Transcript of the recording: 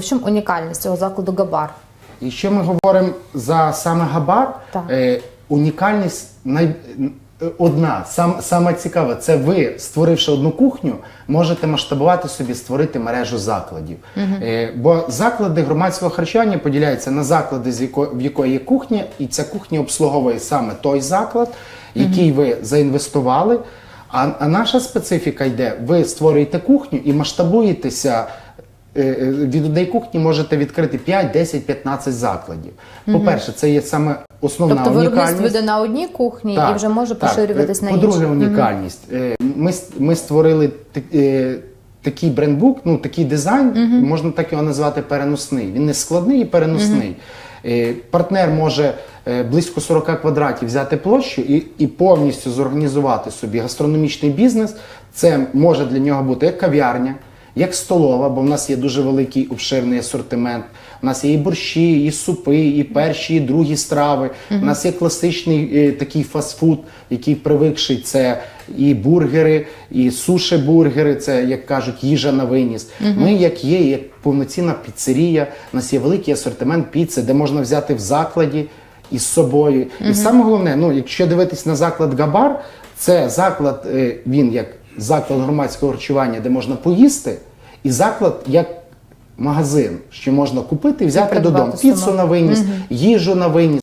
В чому унікальність цього закладу Габар? Якщо ми говоримо за саме Габар, Так. е, унікальність най... одна, сам, саме цікаве, це ви, створивши одну кухню, можете масштабувати собі, створити мережу закладів. Е, бо заклади громадського харчування поділяються на заклади, з яко... в якої є кухня, і ця кухня обслуговує саме той заклад, який ви заінвестували. А, а наша специфіка йде: ви створюєте кухню і масштабуєтеся. Е, е, Від однієї кухні можете відкрити 5, 10, 15 закладів. По-перше, це є саме основна Тобто виробництво унікальність. йде на одній кухні і вже може так. поширюватись Е, на інші. По-друге, унікальність. Ми, ми створили такий брендбук, ну такий дизайн, можна так його назвати переносний. Він не складний і переносний. Е, Партнер може близько 40 квадратів взяти площу і, і повністю зорганізувати собі гастрономічний бізнес. Це може для нього бути як кав'ярня, як столова, бо в нас є дуже великий обширний асортимент. У нас є і борщі, і супи, і перші, і другі страви. У нас є класичний е, такий фастфуд, який привикший. Це і бургери, і суші-бургери, це, як кажуть, їжа на виніс. Ми, як є, як повноцінна піцерія, у нас є великий асортимент піци, де можна взяти в закладі із собою. І саме головне, ну, якщо дивитись на заклад Габар, це заклад, е, він як заклад громадського харчування, де можна поїсти, і заклад як магазин, що можна купити і взяти додому. Піцу на виніс, їжу на виніс.